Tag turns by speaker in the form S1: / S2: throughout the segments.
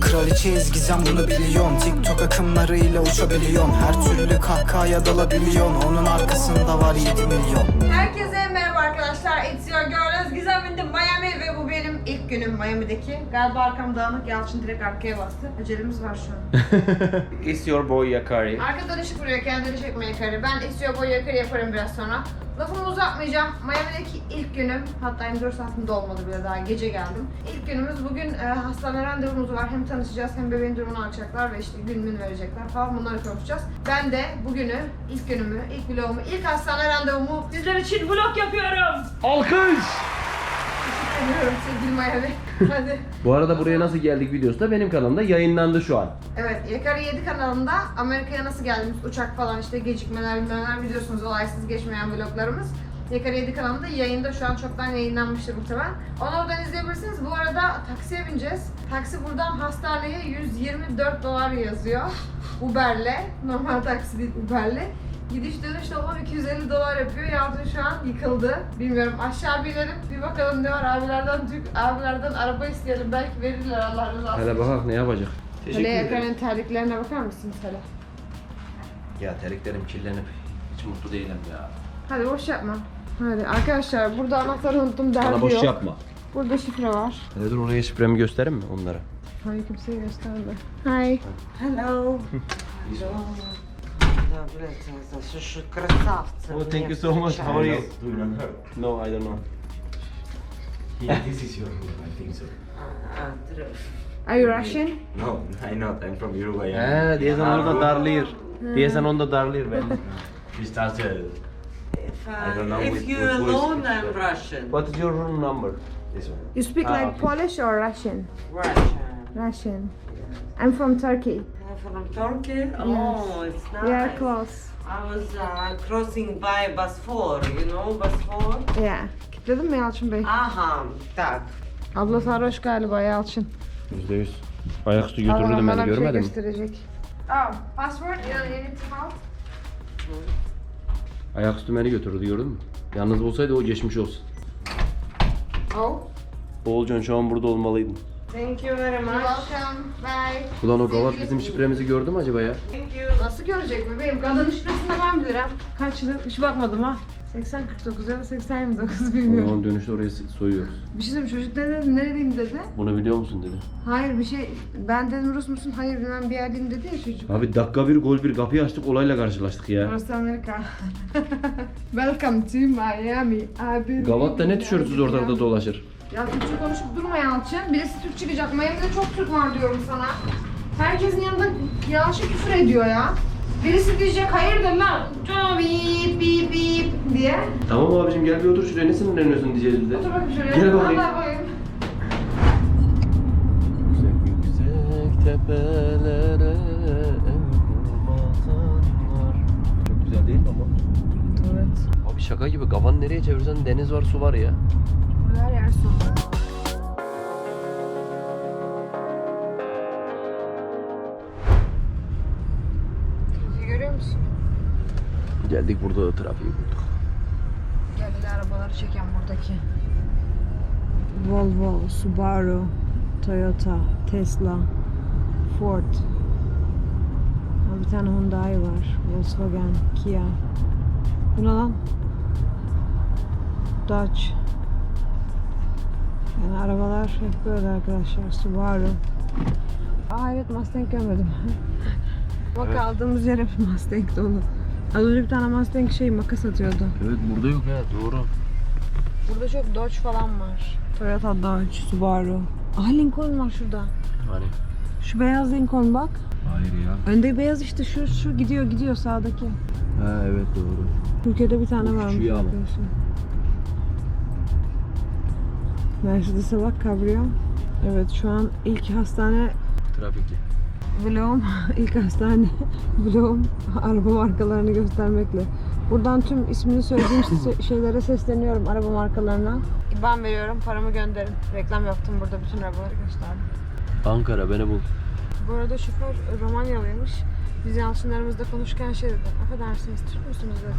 S1: Kraliçeyiz gizem bunu biliyorsun TikTok akımlarıyla uçabiliyorsun Her türlü kahkahaya dalabiliyorsun Onun arkasında var 7 milyon.
S2: Herkese merhaba arkadaşlar. It's your girl Özgizem ilk günüm Miami'deki. Galiba arkam dağınık Yalçın direkt arkaya bastı. Acelemiz var şu an.
S3: It's your boy Yakari.
S2: Arkadan ışık vuruyor kendini çekmeye yakarı. Ben istiyor boy yakarı yaparım biraz sonra. Lafımı uzatmayacağım. Miami'deki ilk günüm. Hatta 24 saatim de olmadı bile daha gece geldim. İlk günümüz bugün e, hastane randevumuz var. Hem tanışacağız hem bebeğin durumunu alacaklar ve işte gün gün verecekler falan bunları konuşacağız. Ben de bugünü, ilk günümü, ilk vlogumu, ilk hastane randevumu sizler için vlog yapıyorum.
S3: Alkış!
S2: Ediyorum sevgili Miami. Hadi.
S3: Bu arada buraya nasıl geldik videosu da benim kanalımda yayınlandı şu an.
S2: Evet, Yakarı 7 kanalında Amerika'ya nasıl geldiğimiz, uçak falan işte gecikmeler bilmem neler biliyorsunuz olaysız geçmeyen vloglarımız. Yakarı 7 kanalında yayında şu an çoktan yayınlanmıştır muhtemelen. Onu oradan izleyebilirsiniz. Bu arada taksiye bineceğiz. Taksi buradan hastaneye 124 dolar yazıyor. Uber'le. Normal taksi değil Uber'le. Gidiş dönüş toplam 250 dolar yapıyor. Yalçın şu an yıkıldı. Bilmiyorum aşağı binelim bir bakalım ne var abilerden Türk abilerden araba isteyelim belki verirler Allah razı olsun.
S3: Hele bak ne yapacak.
S2: Hele Yakar'ın terliklerine bakar mısınız hele?
S3: Ya terliklerim kirlenip hiç mutlu değilim ya.
S2: Hadi boş yapma. Hadi arkadaşlar burada anahtarı unuttum derdi
S3: Bana boş
S2: yok.
S3: yapma.
S2: Burada şifre var.
S3: Hele dur oraya şifremi göstereyim mi onlara?
S2: Hayır kimseye gösterdi. Hi.
S4: Hello. Добре, це слушай, красавцы.
S3: Oh, thank
S4: мне
S3: you so much.
S4: встречаются.
S3: How are you?
S5: Do you not hurt?
S3: No, I don't know.
S5: Yeah, this is your room, I think so.
S4: А, др-
S2: Are you Russian?
S5: No, I'm not. I'm from Uruguay.
S3: He, diyesen orada darlıyor. Diyesen onda darlıyor ben.
S5: We started
S4: If,
S5: I don't
S4: uh,
S5: know
S4: if
S5: with-
S4: you
S5: with voice
S4: alone,
S5: speech,
S4: I'm
S5: but-
S4: Russian.
S3: What is your room number?
S5: this one.
S2: You speak
S3: Ah,
S2: like
S3: okay.
S2: Polish or Russian?
S4: Russian.
S2: Russian. I'm from Turkey.
S4: From Turkey? Oh, it's nice.
S2: We are close.
S4: I was uh, crossing by Bosphor, you know Bosphor?
S2: Yeah. Kilitledin mi Yalçın Bey?
S4: Aha, tak.
S2: Abla sarhoş galiba Yalçın.
S3: Yüzde yüz. Ayaküstü
S2: Allah'ım
S3: götürürdüm
S2: bana
S3: beni
S2: bir şey
S3: görmedin mi?
S2: gösterecek. Oh, password? You you need to help?
S3: Ayaküstü beni götürürdü gördün mü? Yalnız olsaydı o geçmiş olsun.
S2: Oh.
S3: Oğulcan şu an burada olmalıydın.
S4: Thank you very
S2: You're
S4: much.
S2: welcome. Bye.
S3: Ulan o gavat bizim şifremizi gördü mü acaba ya?
S4: Thank you.
S2: Nasıl görecek bebeğim? Kadın şifresini ben bilirim. Kaç yıl? Hiç bakmadım ha. 80-49 ya da 80-29
S3: O
S2: bilmiyorum.
S3: zaman dönüşte oraya soyuyoruz.
S2: Bir şey söyleyeyim çocuk ne dedi? Nereliyim dedi.
S3: Bunu biliyor musun dedi.
S2: Hayır bir şey ben dedim Rus musun? Hayır bilmem bir yerdeyim dedi ya çocuk.
S3: Abi dakika bir gol bir kapıyı açtık olayla karşılaştık ya.
S2: Burası Amerika. Welcome to Miami. Abi.
S3: Gavat da ne tişörtsüz ortalıkta dolaşır.
S2: Ya Türkçe konuşup durma Yalçın. Birisi Türk çıkacak. Miami'de çok Türk var diyorum sana. Herkesin yanında Yalçın küfür ediyor ya. Birisi diyecek hayırdır lan? Bip bip bip diye.
S3: Tamam abicim gel bir otur şuraya ne sinirleniyorsun diyeceğiz biz de.
S2: Otur bakayım şuraya.
S3: Gel bakayım.
S2: Allah bakayım.
S3: Yüksek tepelere. Çok güzel değil mi ama?
S2: Evet.
S3: Abi şaka gibi kafanı nereye çevirsen deniz var su var ya.
S2: Su. Trafiği görüyor musun?
S3: Geldik burada trafiği bulduk.
S2: Gel bir de arabaları çeken buradaki. Volvo, Subaru, Toyota, Tesla, Ford. Bir tane Hyundai var. Volkswagen, Kia. Bu ne lan? Dodge. Yani arabalar hep böyle arkadaşlar. Subaru. Aa evet Mustang görmedim. Bak
S3: Evet.
S2: aldığımız yer hep Mustang dolu. Az önce bir tane Mustang şey makas atıyordu.
S3: Evet burada yok ya doğru.
S2: Burada çok Dodge falan var. Toyota Dodge, Subaru. Aha Lincoln var şurada.
S3: Hani?
S2: Şu beyaz Lincoln bak.
S3: Hayır ya.
S2: Önde beyaz işte şu şu gidiyor gidiyor sağdaki.
S3: Ha evet doğru.
S2: Türkiye'de bir tane varmış
S3: küçüğü ama.
S2: Mercedes'e bak kabriyo. Evet şu an ilk hastane
S3: Trafikli.
S2: vlogum, ilk hastane vlogum araba markalarını göstermekle. Buradan tüm ismini söylediğim şeylere sesleniyorum araba markalarına. İban veriyorum, paramı gönderin. Reklam yaptım burada bütün arabaları gösterdim.
S3: Ankara beni bul.
S2: Bu arada şoför Romanyalıymış. Biz Yalçınlarımızda konuşurken şey dedi. Affedersiniz Türk müsünüz dedi.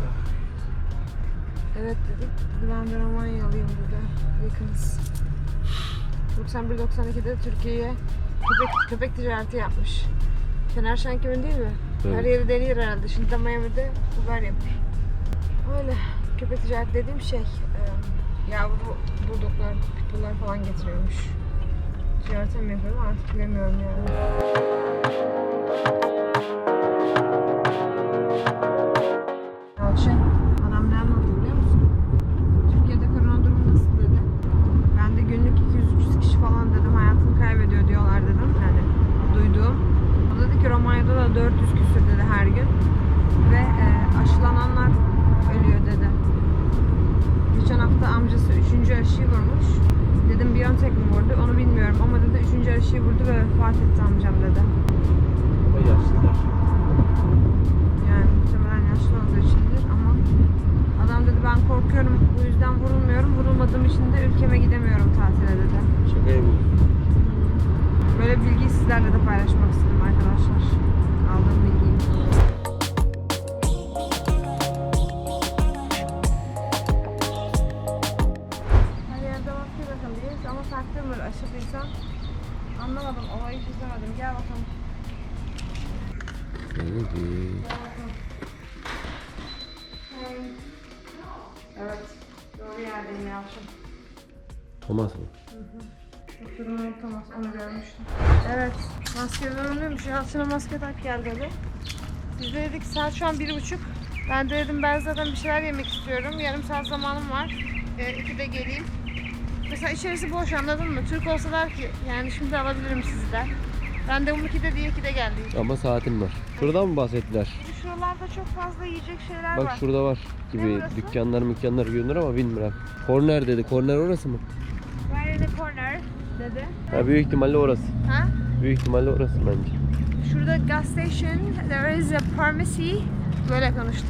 S2: Evet dedik. Dedi ben de Romanyalıyım dedi. Yakınız. 91-92'de Türkiye'ye köpek, köpek ticareti yapmış. Şener Şenkem'in değil mi?
S3: Evet.
S2: Her yeri denir herhalde. Şimdi de Miami'de haber yapar. Öyle. Köpek ticareti dediğim şey e, yavru bulduklar, pitbulllar falan getiriyormuş. Ticarete mi yapıyorum artık bilemiyorum yani. Vefat etti amcam dedi.
S3: O yaşlılar.
S2: Yani muhtemelen yaşlı olduğu içindir ama adam dedi ben korkuyorum bu yüzden vurulmuyorum. Vurulmadığım için de ülkeme gidemiyorum tatile dedi.
S3: Şaka yapıyorum.
S2: Böyle bilgiyi sizlerle de paylaşmak istedim arkadaşlar. Aldığım bilgiyi. Anlamadım, olayı çözemedim. Gel bakalım. Evet, doğru yerdeyim Yalçın.
S3: Thomas mı?
S2: Doktorum Thomas, onu görmüştüm. Evet, maske zorunluymuş. Yalçın'a maske tak gel dedi. Biz de dedik saat şu an bir buçuk. Ben de dedim ben zaten bir şeyler yemek istiyorum. Yarım saat zamanım var. E, ikide geleyim. Mesela içerisi boş anladın mı? Türk olsalar ki yani şimdi alabilirim sizi de. Ben de 12'de diye 2'de geldim.
S3: Ama saatim var. Şuradan mı bahsettiler?
S2: Şuralarda çok fazla yiyecek şeyler
S3: Bak
S2: var.
S3: şurada var
S2: Ne
S3: gibi
S2: burası?
S3: dükkanlar mükkanlar görünür ama bilmiyorum. Korner dedi. Korner orası mı?
S2: Where is the corner? Dedi.
S3: Ha, büyük ihtimalle orası.
S2: Ha?
S3: Büyük ihtimalle orası bence.
S2: Şurada gas station, there is a pharmacy. Böyle konuştuk.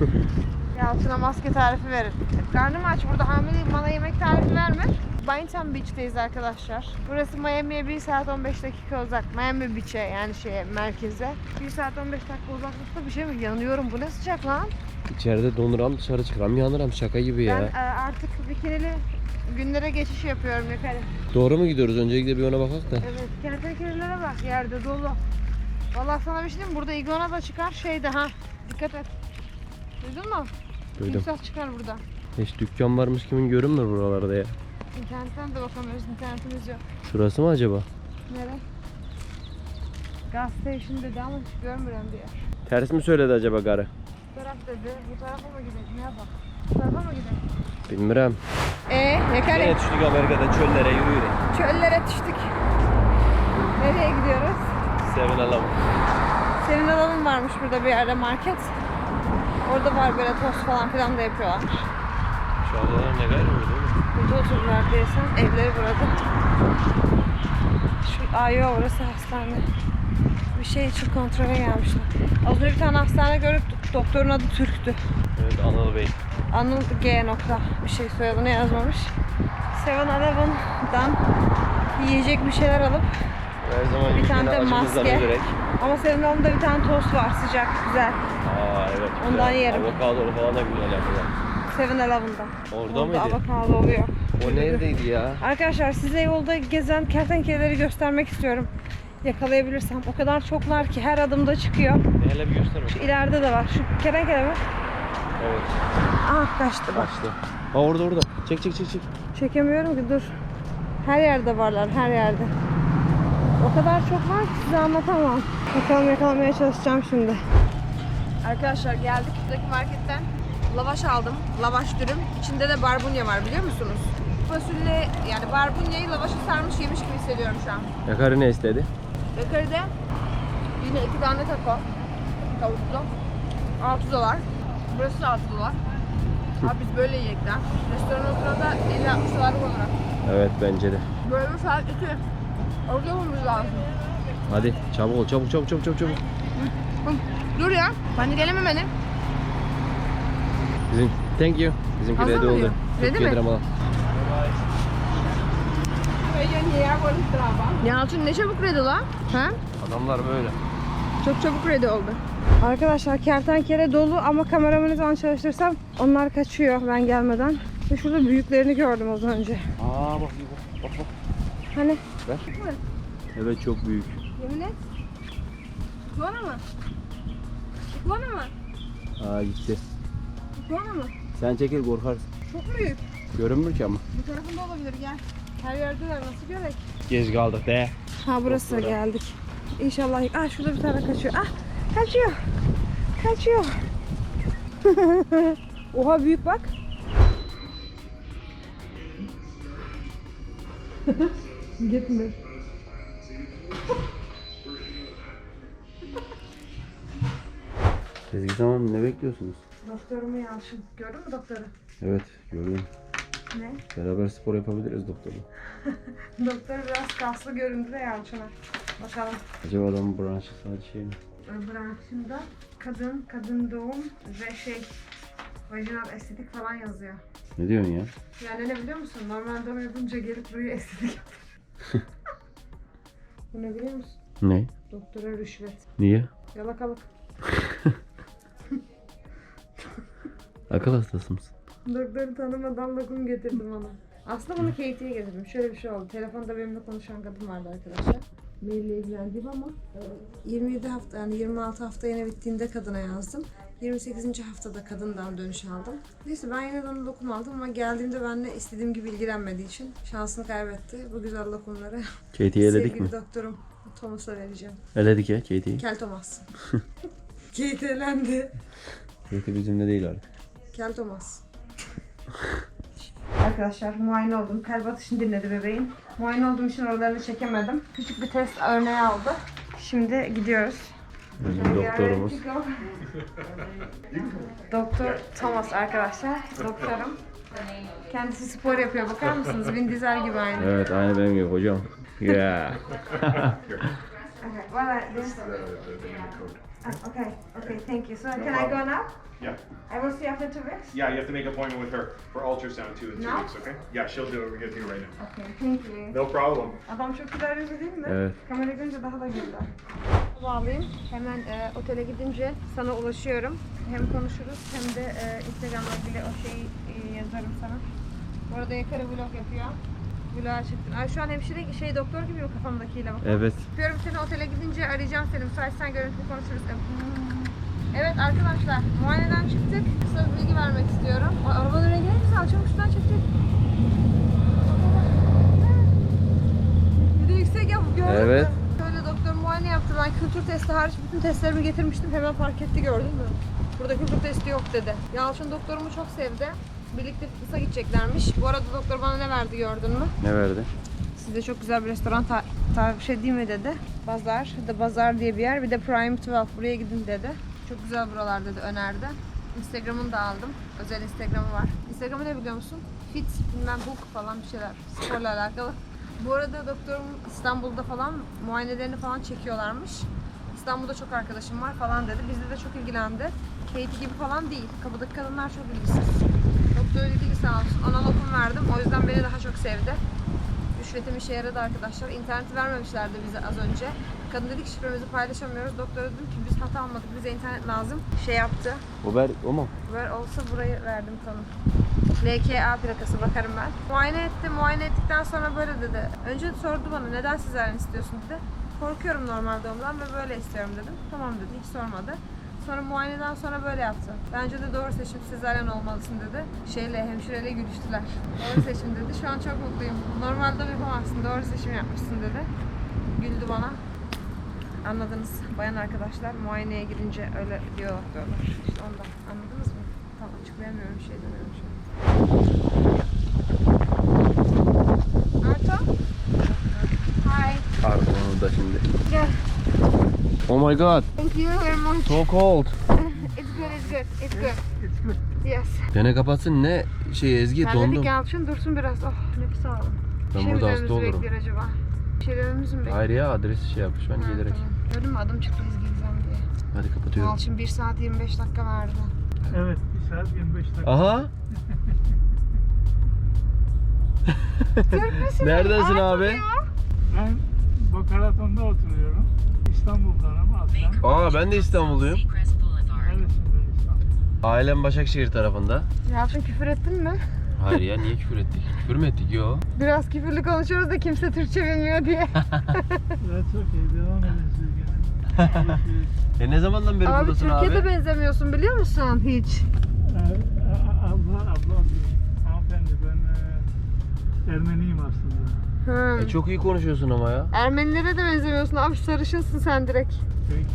S2: Yalçın'a maske tarifi verin. Karnım aç burada hamileyim bana yemek tarifi verme. Boynton Beach'teyiz arkadaşlar. Burası Miami'ye 1 saat 15 dakika uzak. Miami Beach'e yani şeye merkeze. 1 saat 15 dakika uzaklıkta bir şey mi? Yanıyorum bu ne sıcak lan?
S3: İçeride donuram dışarı çıkıram yanıram şaka gibi
S2: Ben
S3: ya.
S2: e, artık bikinili günlere geçiş yapıyorum yukarı.
S3: Doğru mu gidiyoruz? Öncelikle bir ona bakak da.
S2: Evet, kertenkelelere bak yerde dolu. Vallahi sana bir şey diyeyim mi? Burada iguana da çıkar şeyde ha. Dikkat et. Duydun mu?
S3: Duydum.
S2: Timsah çıkar burada.
S3: Hiç dükkan varmış kimin görünmüyor buralarda ya.
S2: İnternetten de bakamıyoruz. internetimiz yok.
S3: Şurası mı acaba?
S2: Nere? Gas station dedi ama hiç görmüyorum bir yer.
S3: Ters mi söyledi acaba garı?
S2: Bu taraf dedi. Bu tarafa mı gidelim? Ne yapalım? Bu tarafa mı gidelim?
S3: Bilmiyorum.
S2: Eee ne
S3: Yine düştük Amerika'da çöllere yürüyerek.
S2: Çöllere düştük. Nereye gidiyoruz?
S3: Seven alalım.
S2: Senin alanın varmış burada bir yerde market. Orada var böyle tost falan filan da yapıyorlar.
S3: Şu adalar ne gayrı mı?
S2: Burada oturdular diyorsan evleri burada. Şu Ayo orası hastane. Bir şey için kontrole gelmişler. Az önce bir tane hastane görüp doktorun adı Türk'tü.
S3: Evet Anıl Bey.
S2: Anıl G nokta bir şey soyadını yazmamış. Seven Eleven'dan yiyecek bir şeyler alıp
S3: Her zaman
S2: Bir tane de maske.
S3: üzerek.
S2: Ama Seven Eleven'da bir tane tost var sıcak güzel.
S3: Aa evet.
S2: Ondan
S3: güzel.
S2: yerim.
S3: Avokadolu falan da güzel yapıyorlar.
S2: Seven Eleven'da.
S3: Orada
S2: Orada
S3: mıydı?
S2: avokado oluyor.
S3: O neredeydi ya?
S2: Arkadaşlar size yolda gezen kertenkeleleri göstermek istiyorum. Yakalayabilirsem. O kadar çoklar ki her adımda çıkıyor.
S3: Hele bir göster bakalım.
S2: İleride de var. Şu kertenkele mi?
S3: Evet.
S2: Ah kaçtı bak.
S3: Kaçtı. Ha orada orada. Çek çek çek çek.
S2: Çekemiyorum ki dur. Her yerde varlar her yerde. O kadar çok var ki size anlatamam. Bakalım yakalamaya çalışacağım şimdi. Arkadaşlar geldik buradaki marketten. Lavaş aldım. Lavaş dürüm. İçinde de barbunya var biliyor musunuz? Fasulye yani barbunyayı lavaşı sarmış yemiş gibi hissediyorum şu an.
S3: Yakarı ne istedi?
S2: Bakarı'da yine iki tane taco. Tavuklu. 6 dolar. Burası da 6 dolar. Abi biz böyle yiyek lan. Restoran oturanda 50-60 dolar olur.
S3: Evet bence de.
S2: Böyle bir saat iki. Orada lazım.
S3: Hadi çabuk ol çabuk çabuk çabuk çabuk. çabuk.
S2: Hı, Dur ya. Ben de gelemem beni.
S3: Bizim thank you. Bizimki
S2: Hazır
S3: ready
S2: mı
S3: oldu.
S2: diyor? Ready mi?
S3: drama.
S2: Yalçın ne çabuk ready lan? Ha?
S3: Adamlar böyle.
S2: Çok çabuk ready oldu. Arkadaşlar kertenkele dolu ama kameramı ne zaman çalıştırsam onlar kaçıyor ben gelmeden. Ve şurada büyüklerini gördüm az önce.
S3: Aa bak bak bak.
S2: Hani
S3: Ver. Evet çok büyük.
S2: yemin et. İguana mı? İguana mı?
S3: Aa gitti.
S2: İguana mı?
S3: Sen çekil korkarsın.
S2: Çok büyük.
S3: Görünmür ki ama.
S2: Bu tarafında olabilir gel. Her yerdeler nasıl görek?
S3: Gez kaldık de.
S2: Ha burası geldik. İnşallah. Ah şurada bir tane kaçıyor. Ah kaçıyor. Kaçıyor. Oha büyük bak. Gitme.
S3: Sezgi tamam ne bekliyorsunuz?
S2: Doktorumu Yalçın. Gördün mü doktoru?
S3: Evet gördüm.
S2: Ne?
S3: Beraber spor yapabiliriz doktorla.
S2: Doktor biraz kaslı göründü de Yalçın'a. Bakalım.
S3: Acaba adamın branşı sadece şey mi?
S2: Branşında kadın, kadın doğum ve şey vajinal estetik falan yazıyor.
S3: Ne diyorsun ya?
S2: Yani ne biliyor musun? Normal doğum yapınca gelip buraya estetik yapıyor. Bu ne biliyor musun?
S3: Ne?
S2: Doktora rüşvet.
S3: Niye?
S2: Yalakalık.
S3: Akıl hastası mısın?
S2: Doktoru tanımadan lokum getirdim ona. Aslında bunu Katie'ye getirdim. Şöyle bir şey oldu. Telefonda benimle konuşan kadın vardı arkadaşlar. Maille ilgilendiğim ama 27 hafta yani 26 hafta yine bittiğinde kadına yazdım. 28. haftada kadından dönüş aldım. Neyse ben yine de ona lokum aldım ama geldiğimde benimle istediğim gibi ilgilenmediği için şansını kaybetti. Bu güzel lokumları
S3: Katie'yi eledik
S2: sevgili
S3: mi?
S2: doktorum Thomas'a vereceğim.
S3: Eledik ya Katie'yi.
S2: Kel Thomas. Kate elendi.
S3: Katie bizimle değil artık.
S2: Kel Thomas. Arkadaşlar muayene oldum. Kalp atışını dinledi bebeğin. Muayene olduğum için oralarını çekemedim. Küçük bir test örneği aldı. Şimdi gidiyoruz.
S3: Bizim doktorumuz.
S2: Doktor Thomas arkadaşlar. Doktorum. Kendisi spor yapıyor. Bakar mısınız? Vin Diesel gibi aynı.
S3: Evet aynı benim gibi hocam. Yeah.
S2: Okay, well. Ah, okay, okay, thank you. So can I go now?
S6: Yeah.
S2: I will see after two weeks.
S6: Yeah, you have to make an appointment with her for ultrasound too in two
S2: No?
S6: weeks, okay? Yeah, she'll do it. We're gonna do it right now.
S2: Okay, thank you.
S6: No problem.
S2: Adam çok güzel yüzü değil mi?
S3: Evet.
S2: Kamera görünce daha da güzel. Bağlayayım. Hemen e, otele gidince sana ulaşıyorum. Hem konuşuruz hem de e, Instagram'la ilgili o şeyi e, yazarım sana. Bu arada yakarı vlog yapıyor. Çıktın. Ay şu an hemşire şey doktor gibi mi kafamdakiyle bak.
S3: Evet.
S2: Öpüyorum seni otele gidince arayacağım seni. Müsaitsen görüntülü konuşuruz. Evet arkadaşlar muayeneden çıktık. Kısa bir bilgi vermek istiyorum. Rengi ne güzel. Çabuk şuradan çekecek. Bir de yüksek yap. Gördün
S3: Evet.
S2: Şöyle doktor muayene yaptı. Ben kültür testi hariç bütün testlerimi getirmiştim. Hemen fark etti gördün mü? Burada kültür testi yok dedi. Yalçın doktorumu çok sevdi. Birlikte fitness'a gideceklermiş. Bu arada doktor bana ne verdi gördün mü?
S3: Ne verdi?
S2: Size çok güzel bir restoran ta- tarif şey değil mi dedi. Bazar, The Bazar diye bir yer. Bir de Prime 12 buraya gidin dedi. Çok güzel buralar dedi, önerdi. Instagram'ını da aldım. Özel Instagram'ı var. Instagram'ı ne biliyor musun? Fit, bilmem hook falan bir şeyler. Sporla alakalı. Bu arada doktorum İstanbul'da falan muayenelerini falan çekiyorlarmış. İstanbul'da çok arkadaşım var falan dedi. Bizde de çok ilgilendi. Katie gibi falan değil. Kapıdaki kadınlar çok ilgisiz. Doktor ilgili sağ olsun. Ona lokum verdim. O yüzden beni daha çok sevdi. Rüşvetim işe yaradı arkadaşlar. İnterneti vermemişlerdi bize az önce. Kadın dedi ki şifremizi paylaşamıyoruz. Doktora dedim ki biz hata almadık. Bize internet lazım. Şey yaptı.
S3: Uber o mu?
S2: Ver olsa burayı verdim tanım. LKA plakası bakarım ben. Muayene etti. Muayene ettikten sonra böyle dedi. Önce sordu bana neden sezaryen istiyorsun dedi. Korkuyorum normal doğumdan ve böyle istiyorum dedim. Tamam dedi. Hiç sormadı. Sonra muayeneden sonra böyle yaptı. Bence de doğru seçim sezaryen olmalısın dedi. Şeyle hemşireyle gülüştüler. Doğru seçim dedi. Şu an çok mutluyum. Normalde yapamazsın. Doğru seçim yapmışsın dedi. Güldü bana. Anladınız bayan arkadaşlar muayeneye gidince öyle diyor doktorlar. İşte ondan anladınız mı? Tam açıklayamıyorum şey demiyorum şu an. Arto? Hi.
S3: Arkamda da şimdi.
S2: Gel.
S3: Oh my god.
S2: Thank you very much.
S3: So cold.
S2: It's good, it's good, it's good. It's good. Yes.
S3: Gene kapatsın ne şey Ezgi
S2: Ben
S3: dondum.
S2: dedik Yalçın dursun biraz. Oh nefes aldım.
S3: Ben
S2: şey
S3: burada hasta olurum.
S2: bekliyor acaba? Bir şey dememizi mi bekliyor?
S3: Hayır ya adresi şey yapmış ben
S2: Ha,
S3: gelerek.
S2: tamam. Gördün mü adım çıktı biz gideceğim diye.
S3: Hadi kapatıyorum.
S2: Yalçın 1 saat 25 dakika verdi.
S7: Evet, 1 saat 25 dakika.
S3: Aha. Neredesin abi?
S2: ya.
S7: Ben Bokaraton'da oturuyorum. İstanbul'dan ama aslen.
S3: Aa ben de İstanbulluyum.
S7: Neresinden İstanbul?
S3: Ailem Başakşehir tarafında.
S2: Yalçın küfür ettin mi?
S3: Hayır ya niye küfür ettik? Küfür mü ettik? Yo.
S2: Biraz küfürlü konuşuyoruz da kimse Türkçe bilmiyor diye.
S7: Evet çok iyi. Devam edin siz gene. Görüşürüz.
S3: E ne zamandan beri
S2: abi
S3: buradasın
S2: Türkiye'de
S3: abi?
S2: benzemiyorsun biliyor musun hiç?
S7: Ee, a- abla, abla diyor. Hanımefendi ben e, Ermeniyim aslında.
S2: Hı.
S3: E çok iyi konuşuyorsun ama ya.
S2: Ermenilere de benzemiyorsun abi sarışınsın sen direkt.
S7: Peki.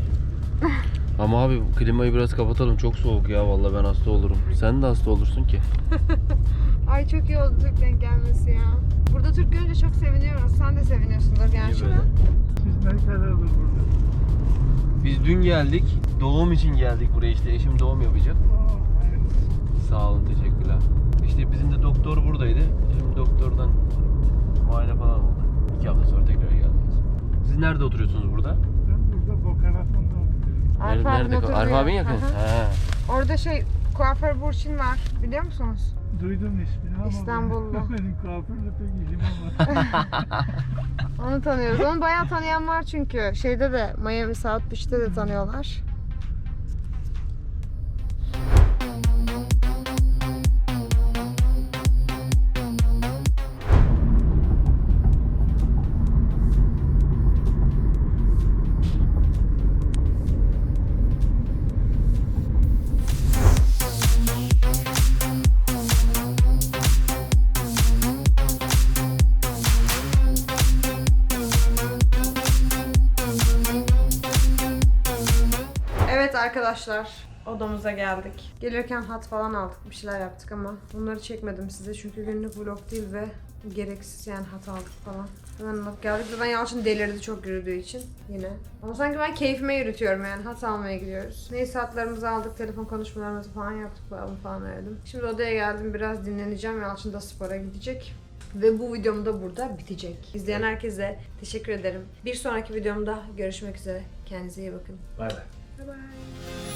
S3: Ama abi klimayı biraz kapatalım. Çok soğuk ya vallahi ben hasta olurum. Sen de hasta olursun ki.
S2: Ay çok iyi oldu Türk denk gelmesi ya. Burada Türk görünce çok seviniyoruz. Sen de seviniyorsundur gerçi de.
S7: Siz ne kadardır burada?
S3: Biz dün geldik. Doğum için geldik buraya işte. Eşim doğum yapacak. Sağ olun teşekkürler. İşte bizim de doktor buradaydı. Şimdi doktordan muayene falan oldu. İki hafta sonra tekrar geleceğiz. Siz nerede oturuyorsunuz burada?
S7: Ben burada Bokaraton'da oturuyorum.
S2: Arif abinin
S3: nerede?
S2: oturduğu
S3: Arif
S2: yer.
S3: abin yakın.
S2: Hı hı.
S3: He.
S2: Orada şey kuaför Burçin var biliyor musunuz?
S7: Duydum ismini ama
S2: İstanbullu.
S7: benim, benim kuaförle pek ilgim olmadı.
S2: Onu tanıyoruz. Onu bayağı tanıyan var çünkü. Şeyde de Miami South Beach'te de tanıyorlar. Arkadaşlar odamıza geldik. Gelirken hat falan aldık bir şeyler yaptık ama bunları çekmedim size çünkü günlük vlog değil ve gereksiz yani hat aldık falan. Hemen alıp geldik ben Yalçın delirdi çok yürüdüğü için yine. Ama sanki ben keyfime yürütüyorum yani hat almaya gidiyoruz. Neyse hatlarımızı aldık telefon konuşmalarımızı falan yaptık bağlı falan verdim. Şimdi odaya geldim biraz dinleneceğim Yalçın da spora gidecek. Ve bu videom da burada bitecek. İzleyen herkese teşekkür ederim. Bir sonraki videomda görüşmek üzere. Kendinize iyi bakın.
S5: Bye bye.
S2: Bye bye.